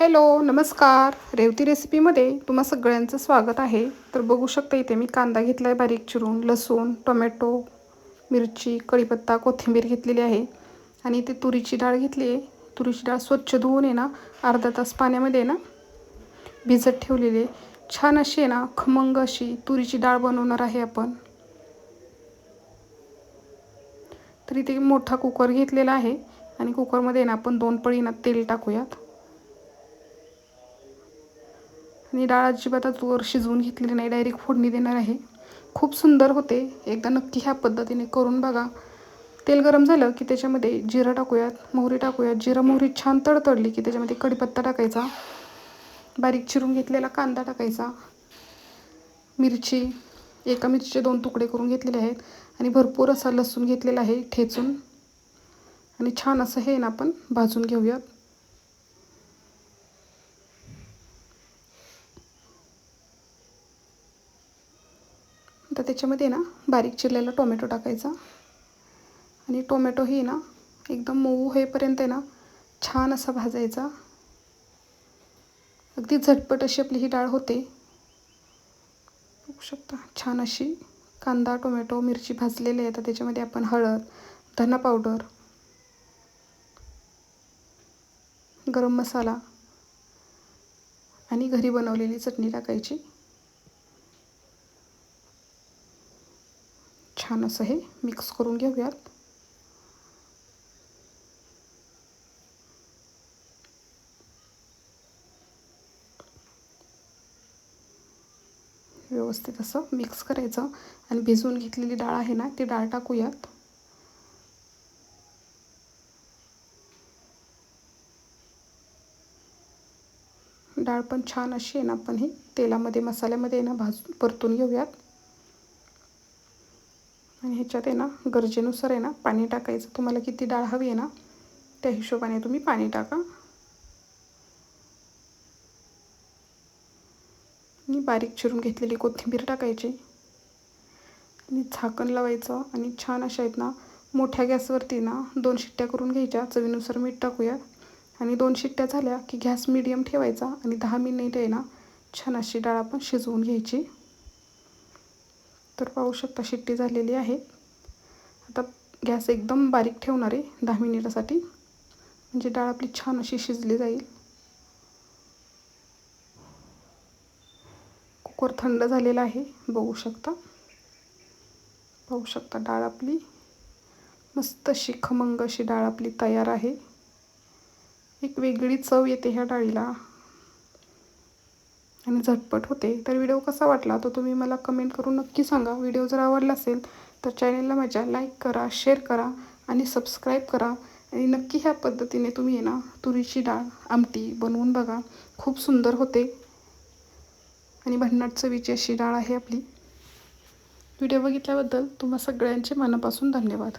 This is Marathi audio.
हॅलो नमस्कार. रेवती रेसिपीमध्ये तुम्हा सगळ्यांचं स्वागत आहे. तर बघू शकता इथे मी कांदा घेतला आहे बारीक चिरून लसूण टोमॅटो मिरची कढीपत्ता कोथिंबीर घेतलेली आहे. आणि इथे तुरीची डाळ घेतली आहे. तुरीची डाळ स्वच्छ धुवून आहे ना अर्धा तास पाण्यामध्ये ना भिजत ठेवलेली आहे. छान अशी आहे ना खमंग अशी तुरीची डाळ बनवणार आहे आपण. तर इथे मोठा कुकर घेतलेला आहे. आणि कुकरमध्ये ना आपण दोन पळी ना तेल टाकूयात. आणि डाळ अजिबातच वर शिजवून घेतलेली नाही डायरेक्ट फोडणी देणार आहे. खूप सुंदर होते. एकदा नक्की ह्या पद्धतीने करून बघा. तेल गरम झालं की त्याच्यामध्ये जिरं टाकूयात मोहरी टाकूयात. जिरं मोहरी छान तडतडली की त्याच्यामध्ये कढीपत्ता टाकायचा. बारीक चिरून घेतलेला कांदा टाकायचा. मिरची एका मिरचीचे दोन तुकडे करून घेतलेले आहेत. आणि भरपूर असा लसूण घेतलेला आहे ठेचून. आणि छान असं हे ना आपण भाजून घेऊयात. तर त्याच्यामध्ये ना बारीक चिरलेला टोमॅटो टाकायचा. आणि टोमॅटोही ना एकदम मऊ होईपर्यंत आहे ना छान असा भाजायचा. अगदी झटपट अशी आपली ही डाळ होते. बघू शकता छान अशी कांदा टोमॅटो मिरची भाजलेली आहे. तर त्याच्यामध्ये आपण हळद धना पावडर गरम मसाला आणि घरी बनवलेली चटणी टाकायची. छान असं हे मिक्स करून घेऊयात. व्यवस्थित असं मिक्स करायचं. आणि भिजवून घेतलेली डाळ आहे ना ती डाळ टाकूयात. डाळ पण छान अशी आहे ना आपण ही तेलामध्ये मसाल्यामध्ये ना भाजून परतून घेऊयात. आणि ह्याच्यात आहे ना गरजेनुसार आहे ना पाणी टाकायचं. तुम्हाला किती डाळ हवी आहे ना त्या हिशोबाने तुम्ही पाणी टाका. आणि बारीक चिरून घेतलेली कोथिंबीर टाकायची. आणि झाकण लावायचं. आणि छान अशा आहेत ना मोठ्या गॅसवरती ना दोन शिट्ट्या करून घ्यायच्या. चवीनुसार मीठ टाकूया. आणि दोन शिट्ट्या झाल्या की गॅस मिडियम ठेवायचा. आणि दहा मिनिट आहे ना छान अशी डाळ आपण शिजवून घ्यायची. तर पाहू शकता शिट्टी झालेली आहे. आता गॅस एकदम बारीक ठेवणार आहे दहा मिनिटासाठी. म्हणजे डाळ आपली छान अशी शिजली जाईल. कुकर थंड झालेला आहे बघू शकता. पाहू शकता डाळ आपली. मस्त अशी खमंग अशी डाळ आपली तयार आहे. एक वेगळी चव येते ह्या डाळीला. आणि झटपट होते. तर व्हिडिओ कसा वाटला तो तुम्ही मला कमेंट करून नक्की सांगा. व्हिडिओ जर आवडला असेल तर चॅनलला माझ्या लाईक करा शेअर करा आणि सबस्क्राईब करा. आणि नक्की ह्या पद्धतीने तुम्ही आहे ना तुरीची डाळ आमटी बनवून बघा. खूप सुंदर होते. आणि भन्नाट चवीची अशी डाळ आहे आपली. व्हिडिओ बघितल्याबद्दल तुम्हा सगळ्यांचे मनापासून धन्यवाद.